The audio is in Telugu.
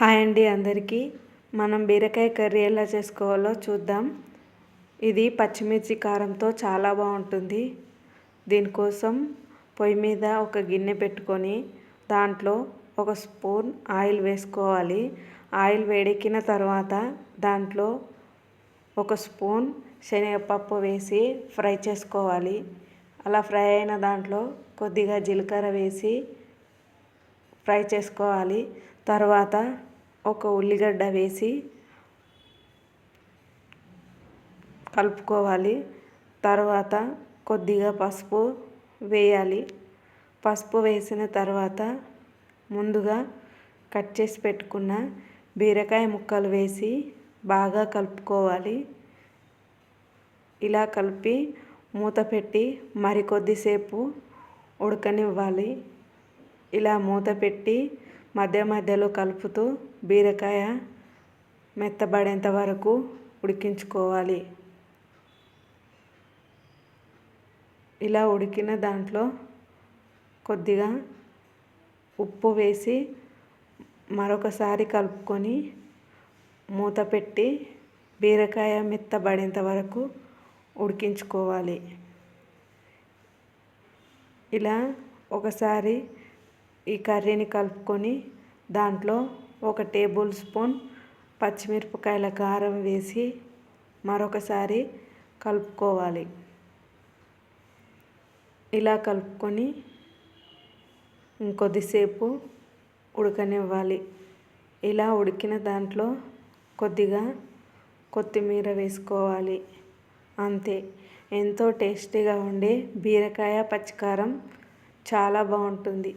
హాయ్ అండి అందరికీ. మనం బీరకాయ కర్రీ ఎలా చేసుకోవాలో చూద్దాం. ఇది పచ్చిమిర్చి కారంతో చాలా బాగుంటుంది. దీనికోసం పొయ్యి మీద ఒక గిన్నె పెట్టుకొని దాంట్లో ఒక స్పూన్ ఆయిల్ వేసుకోవాలి. ఆయిల్ వేడెక్కిన తర్వాత దాంట్లో ఒక స్పూన్ శనగపప్పు వేసి ఫ్రై చేసుకోవాలి. అలా ఫ్రై అయిన దాంట్లో కొద్దిగా జీలకర్ర వేసి ఫ్రై చేసుకోవాలి. తర్వాత ఒక ఉల్లిగడ్డ వేసి కలుపుకోవాలి. తర్వాత కొద్దిగా పసుపు వేయాలి. పసుపు వేసిన తర్వాత ముందుగా కట్ చేసి పెట్టుకున్న బీరకాయ ముక్కలు వేసి బాగా కలుపుకోవాలి. ఇలా కలిపి మూత పెట్టి మరికొద్దిసేపు ఉడకనివ్వాలి. ఇలా మూత పెట్టి మధ్య మధ్యలో కలుపుతూ బీరకాయ మెత్తబడేంత వరకు ఉడికించుకోవాలి. ఇలా ఉడికిన దాంట్లో కొద్దిగా ఉప్పు వేసి మరొకసారి కలుపుకొని మూత పెట్టి బీరకాయ మెత్తబడేంత వరకు ఉడికించుకోవాలి. ఇలా ఒకసారి ఈ కర్రీని కలుపుకొని దాంట్లో ఒక టేబుల్ స్పూన్ పచ్చిమిరపకాయల కారం వేసి మరొకసారి కలుపుకోవాలి. ఇలా కలుపుకొని ఇంకొద్దిసేపు ఉడకనివ్వాలి. ఇలా ఉడికిన దాంట్లో కొద్దిగా కొత్తిమీర వేసుకోవాలి. అంతే. ఎంతో టేస్టీగా ఉండే బీరకాయ పచ్చికారం చాలా బాగుంటుంది.